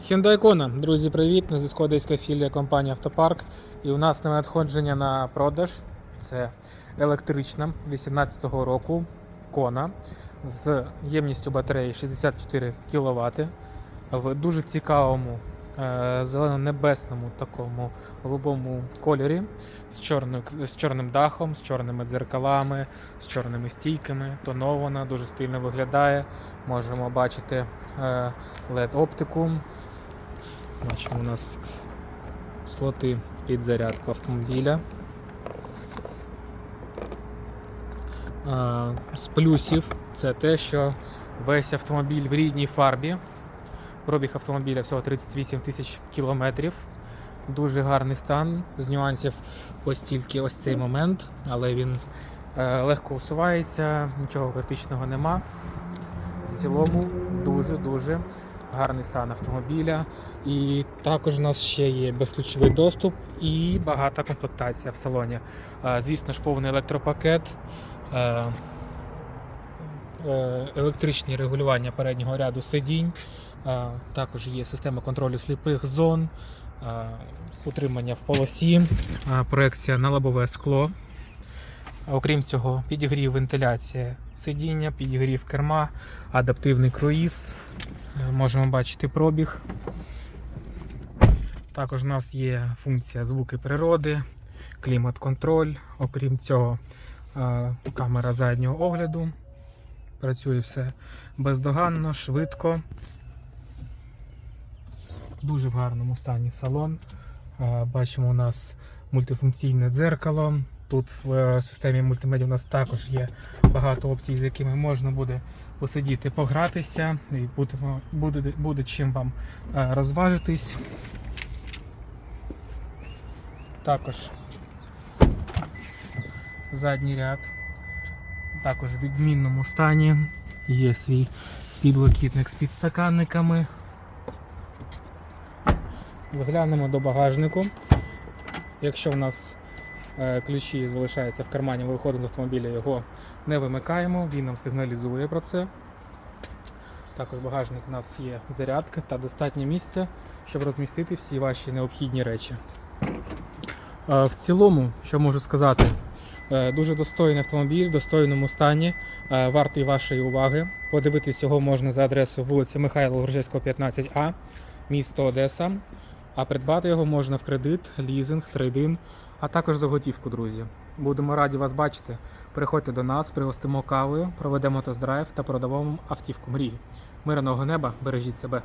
Hyundai Kona. Друзі, привіт! На зв'язку одеська філія компанії Автопарк. І у нас нове надходження на продаж. Це електрична 18-го року Kona з ємністю батареї 64 кВт в дуже цікавому зелено-небесному такому голубому кольорі з, чорною, з чорним дахом, з чорними дзеркалами, з чорними стійками. Тонована, дуже стильно виглядає. Можемо бачити е, LED-оптику. Бачимо, у нас слоти під зарядку автомобіля. З плюсів це те, що весь автомобіль в рідній фарбі. Пробіг автомобіля всього 38 тисяч кілометрів. Дуже гарний стан. З нюансів ось тільки ось цей момент, але він е, легко усувається, нічого критичного нема. В цілому дуже-дуже гарний стан автомобіля. І також у нас ще є безключовий доступ і багата комплектація в салоні. Е, Звісно ж, повний електропакет, е, електричні регулювання переднього ряду сидінь. е, Також є система контролю сліпих зон, е, утримання в полосі, е, проекція на лобове скло. Окрім цього, підігрів вентиляція сидіння, підігрів керма, адаптивний круїз. Е, Можемо бачити пробіг. Також у нас є функція звуки природи, клімат-контроль. Окрім цього, е, камера заднього огляду. Працює все бездоганно, швидко. Дуже в гарному стані салон. Е, Бачимо, у нас мультифункційне дзеркало. Тут в е, системі мультимедіа у нас також є багато опцій, з якими можна буде посидіти, погратися, і будемо, буде, буде чим вам е, розважитись. Також задній ряд, також в відмінному стані. Є свій підлокітник з підстаканниками. Заглянемо до багажнику. Якщо в нас е, ключі залишаються в кармані, ми виходимо з автомобіля, його не вимикаємо, він нам сигналізує про це. Також багажник у нас є зарядка та достатньо місця, щоб розмістити всі ваші необхідні речі. Е, В цілому, що можу сказати, дуже достойний автомобіль в достойному стані, е, вартий вашої уваги. Подивитись його можна за адресою вулиця Михайла Горжевського, 15А, місто Одеса. А придбати його можна в кредит, лізинг, трейдин, а також за готівку, друзі. Будемо раді вас бачити. Приходьте до нас, пригостимо кавою, проведемо тест-драйв та продамо автівку мрії. Мирного неба, бережіть себе.